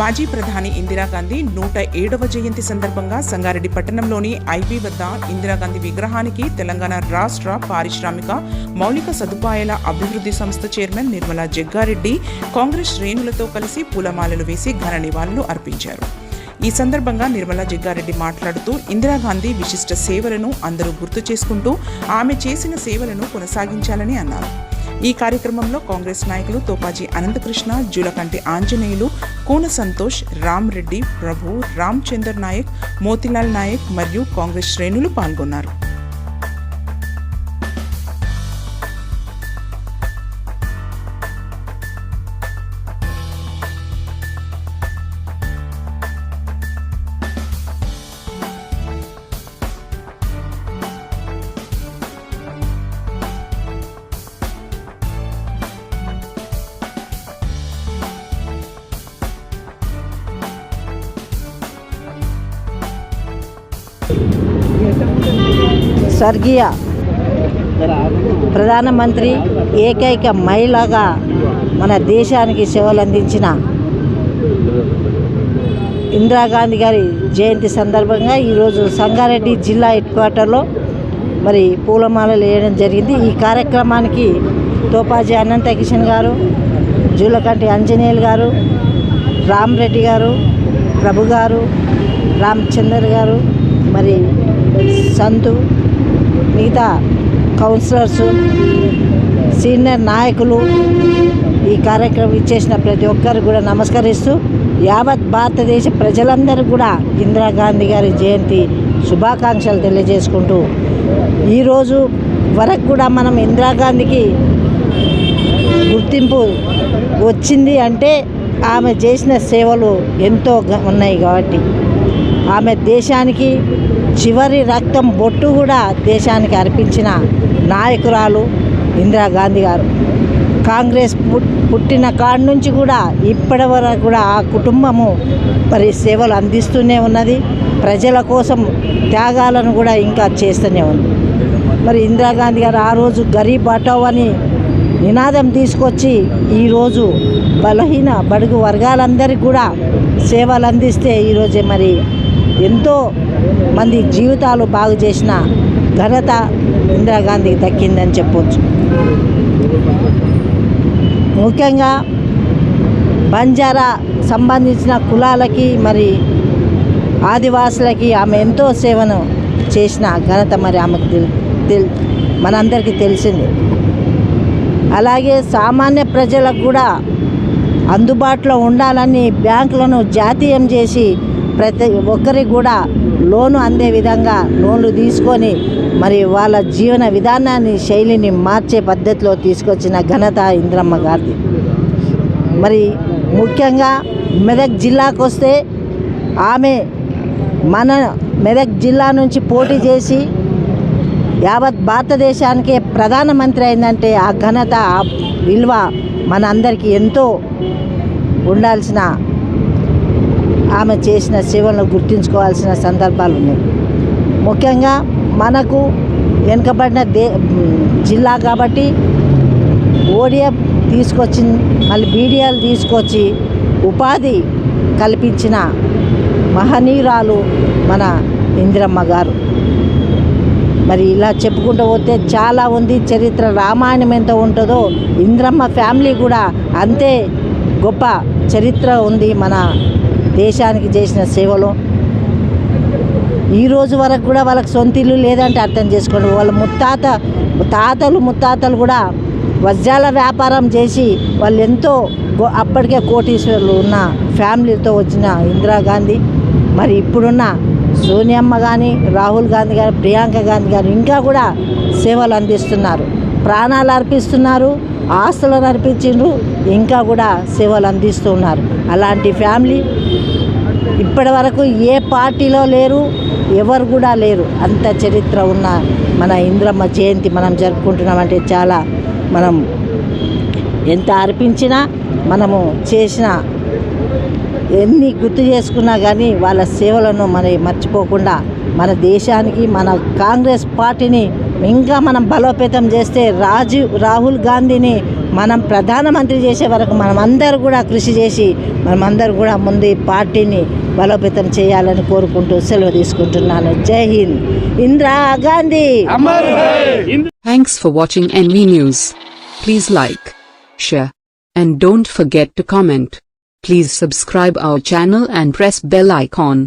మాజీ ప్రధాని ఇందిరాగాంధీ నూట ఏడవ జయంతి సందర్భంగా సంగారెడ్డి పట్టణంలోని ఐబీ వద్ద ఇందిరాగాంధీ విగ్రహానికి తెలంగాణ రాష్ట్ర పారిశ్రామిక మౌలిక సదుపాయాల అభివృద్ధి సంస్థ చైర్మన్ నిర్మలా జగ్గారెడ్డి కాంగ్రెస్ శ్రేణులతో కలిసి పూలమాలలు వేసి ఘన నివాళులు అర్పించారు. ఈ సందర్భంగా నిర్మలా జగ్గారెడ్డి మాట్లాడుతూ ఇందిరాగాంధీ విశిష్ట సేవలను అందరూ గుర్తు చేసుకుంటూ ఆమె చేసిన సేవలను కొనసాగించాలని అన్నారు. ఈ కార్యక్రమంలో కాంగ్రెస్ నాయకులు తోపాజీ అనంతకృష్ణ జూలకంటి ఆంజనేయులు కూన సంతోష్ రామ్ రెడ్డి ప్రభు రామ్ చందర్ నాయక్ మోతిలాల్ నాయక్ మరియు కాంగ్రెస్ శ్రేణులు పాల్గొన్నారు. స్వర్గీయ ప్రధానమంత్రి ఏకైక మహిళగా మన దేశానికి సేవలు అందించిన ఇందిరాగాంధీ గారి జయంతి సందర్భంగా ఈరోజు సంగారెడ్డి జిల్లా హెడ్ క్వార్టర్లో మరి పూలమాలలు వేయడం జరిగింది. ఈ కార్యక్రమానికి తోపాజీ అనంత కిషన్ గారు జూలకంటి అంజనేయులు గారు రామ్ రెడ్డి గారు ప్రభు గారు రామచందర్ గారు మరి సంతు మిగతా కౌన్సిలర్స్ సీనియర్ నాయకులు ఈ కార్యక్రమం ఇచ్చేసిన ప్రతి ఒక్కరు కూడా నమస్కరిస్తూ యావత్ భారతదేశ ప్రజలందరూ కూడా ఇందిరాగాంధీ గారి జయంతి శుభాకాంక్షలు తెలియజేసుకుంటూ ఈరోజు వరకు కూడా మనం ఇందిరాగాంధీకి గుర్తింపు వచ్చింది అంటే ఆమె చేసిన సేవలు ఎంతో ఉన్నాయి కాబట్టి. ఆమె దేశానికి చివరి రక్తం బొట్టు కూడా దేశానికి అర్పించిన నాయకురాలు ఇందిరాగాంధీ గారు. కాంగ్రెస్ పుట్టిన కాడ నుంచి కూడా ఇప్పటి వరకు కూడా ఆ కుటుంబము మరి సేవలు అందిస్తూనే ఉన్నది. ప్రజల కోసం త్యాగాలను కూడా ఇంకా చేస్తూనే ఉంది. మరి ఇందిరాగాంధీ గారు ఆ రోజు గరీబ్ హటావ్ అని నినాదం తీసుకొచ్చి ఈరోజు బలహీన బడుగు వర్గాలందరికీ కూడా సేవలు అందిస్తే ఈరోజే మరి ఎంతో మంది జీవితాలు బాగు చేసిన ఘనత ఇందిరాగాంధీకి దక్కిందని చెప్పవచ్చు ముఖ్యంగా బంజారా సంబంధించిన కులాలకి మరి ఆదివాసులకి ఆమె ఎంతో సేవను చేసిన ఘనత మరి ఆమెకు తెల్ తెల్ మనందరికీ తెలిసింది. అలాగే సామాన్య ప్రజలకు కూడా అందుబాటులో ఉండాలని బ్యాంకులను జాతీయం చేసి ప్రతి ఒక్కరికి కూడా లోను అందే విధంగా లోన్లు తీసుకొని మరి వాళ్ళ జీవన విధానాన్ని శైలిని మార్చే పద్ధతిలో తీసుకొచ్చిన ఘనత ఇంద్రమ్మ గారిది. మరి ముఖ్యంగా మెదక్ జిల్లాకు వస్తే ఆమె మన మెదక్ జిల్లా నుంచి పోటీ చేసి యావత్ భారతదేశానికే ప్రధానమంత్రి అయిందంటే ఆ ఘనత ఆ విలువ మన అందరికీ ఎంతో ఉండాల్సిన ఆమె చేసిన సేవలను గుర్తుంచుకోవాల్సిన సందర్భాలు ఉన్నాయి. ముఖ్యంగా మనకు వెనుకబడిన దే జిల్లా కాబట్టి ఓడిఎఫ్ తీసుకొచ్చి మళ్ళీ బీడిఎల్ తీసుకొచ్చి ఉపాధి కల్పించిన మహనీయురాలు మన ఇందిరమ్మ గారు. మరి ఇలా చెప్పుకుంటూ పోతే చాలా ఉంది. చరిత్ర రామాయణం ఎంత ఉంటుందో ఇంద్రమ్మ ఫ్యామిలీ కూడా అంతే గొప్ప చరిత్ర ఉంది మన దేశానికి చేసిన సేవలో. ఈ రోజు వరకు కూడా వాళ్ళకి సొంత ఇల్లు లేదంటే అర్థం చేసుకోండి. వాళ్ళ ముత్తాత తాతలు ముత్తాతలు కూడా వజ్రాల వ్యాపారం చేసి వాళ్ళు ఎంతో అప్పటికే కోటీశ్వరులు ఉన్న ఫ్యామిలీతో వచ్చిన ఇందిరాగాంధీ మరి ఇప్పుడున్న సోనియమ్మ కానీ రాహుల్ గాంధీ గారు ప్రియాంక గాంధీ గారు ఇంకా కూడా సేవలు అందిస్తున్నారు. ప్రాణాలు అర్పిస్తున్నారు ఆస్తులను అర్పించిండ్రు ఇంకా కూడా సేవలు అందిస్తున్నారు అలాంటి ఫ్యామిలీ ఇప్పటి వరకు ఏ పార్టీలో లేరు ఎవరు కూడా లేరు. అంత చరిత్ర ఉన్న మన ఇంద్రమ్మ జయంతి మనం జరుపుకుంటున్నామంటే చాలా మనం ఎంత అర్పించినా మనము చేసిన ఎన్ని గుర్తు చేసుకున్నా కానీ వాళ్ళ సేవలను మన మర్చిపోకుండా మన దేశానికి మన కాంగ్రెస్ పార్టీని ఇంకా మనం బలోపేతం చేస్తే రాజు రాహుల్ గాంధీని మనం ప్రధానమంత్రి చేసే వరకు మనం అందరూ కూడా కృషి చేసి మనమందరూ కూడా ముందు పార్టీని బలోపేతం చేయాలని కోరుకుంటూ సెలవు తీసుకుంటున్నాను. Jai Hind. Indira Gandhi! Thanks for watching NV news please like share and don't forget to comment please subscribe our channel and press bell icon